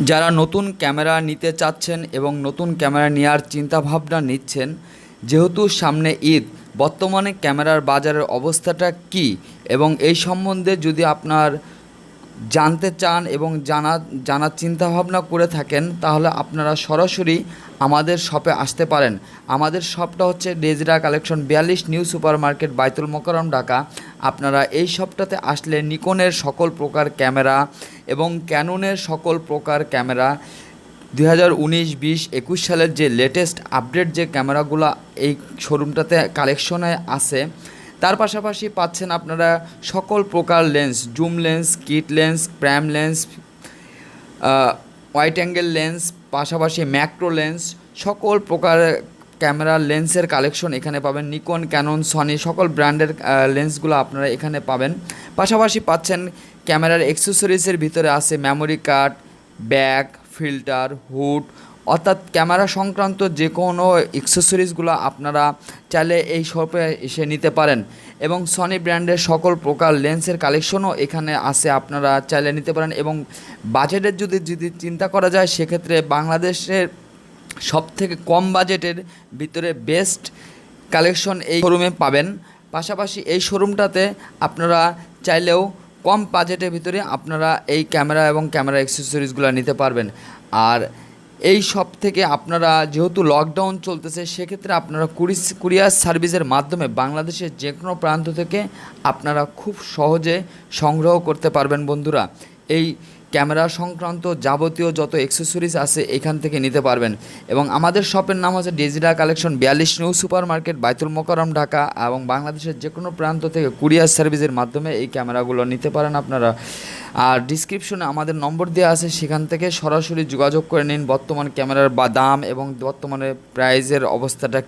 যারা নতুন ক্যামেরা নিতে চাচ্ছেন এবং নতুন ক্যামেরা নেওয়ার চিন্তাভাবনা নিচ্ছেন, যেহেতু সামনে ঈদ, বর্তমানে ক্যামেরার বাজারের অবস্থাটা কী? এবং এই সম্বন্ধে যদি আপনার জানতে চান এবং জানা, জানার চিন্তাভাবনা করে থাকেন, তাহলে আপনারা সরাসরি আমাদের শপে আসতে পারেন। আমাদের শপটা হচ্ছে ডেজরা কালেকশন বিয়াল্লিশ new super market Baitul Mukarram Dhaka আপনারা এই শপটাতে আসলে নিকনের সকল প্রকার ক্যামেরা এবং ক্যাননের সকল প্রকার ক্যামেরা, দুই হাজার উনিশ, বিশ, একুশ সালের যে লেটেস্ট আপডেট যে ক্যামেরাগুলো এই শোরুমটাতে কালেকশনে আছে তার পাশাপাশি পাচ্ছেন আপনারা সকল প্রকার lens zoom lens kit lens prime lens wide angle lens পাশাপাশি ম্যাক্রো লেন্স সকল প্রকার ক্যামেরা লেন্সের কালেকশন এখানে পাবেন। নিকন ক্যানন সনি সকল ব্র্যান্ডের লেন্সগুলো আপনারা এখানে পাবেন। পাশাপাশি পাচ্ছেন ক্যামেরার অ্যাক্সেসরিজের ভিতরে আছে memory card bag filter hood অর্থাৎ ক্যামেরা সংক্রান্ত যে কোনো অ্যাক্সেসরিজগুলো আপনারা চাইলে এই শপে এসে নিতে পারেন। এবং সনি ব্র্যান্ডের সকল প্রকার লেন্সের কালেকশনও এখানে আছে, আপনারা চাইলে নিতে পারেন। এবং বাজেটের যদি যদি চিন্তা করা যায়, সেক্ষেত্রে বাংলাদেশের সব থেকে কম বাজেটের ভিতরে বেস্ট কালেকশন এই শোরুমে পাবেন। পাশাপাশি এই শোরুমটাতে আপনারা চাইলেও কম বাজেটের ভিতরে আপনারা এই ক্যামেরা এবং ক্যামেরা অ্যাক্সেসরিজগুলো নিতে পারবেন। আর এই সব থেকে আপনারা যেহেতু লকডাউন চলতেছে, সেক্ষেত্রে আপনারা কুরি কুরিয়ার সার্ভিসের মাধ্যমে বাংলাদেশের যে কোনো প্রান্ত থেকে আপনারা খুব সহজে সংগ্রহ করতে পারবেন বন্ধুরা। এই ক্যামেরা সংক্রান্ত যাবতীয় যত অ্যাক্সেসরিজ আছে এখান থেকে নিতে পারবেন। এবং আমাদের শপের নাম হচ্ছে ডিজিটাল কালেকশন বিয়াল্লিশ new super market Baitul Mukarram Dhaka এবং বাংলাদেশের যে কোনো প্রান্ত থেকে কুরিয়ার সার্ভিসের মাধ্যমে এই ক্যামেরাগুলো নিতে পারেন আপনারা। আর ডিসক্রিপশনে আমাদের নম্বর দেওয়া আছে, সেখান থেকে সরাসরি যোগাযোগ করে নিন বর্তমান ক্যামেরার বা দাম এবং বর্তমানে প্রাইজের অবস্থাটা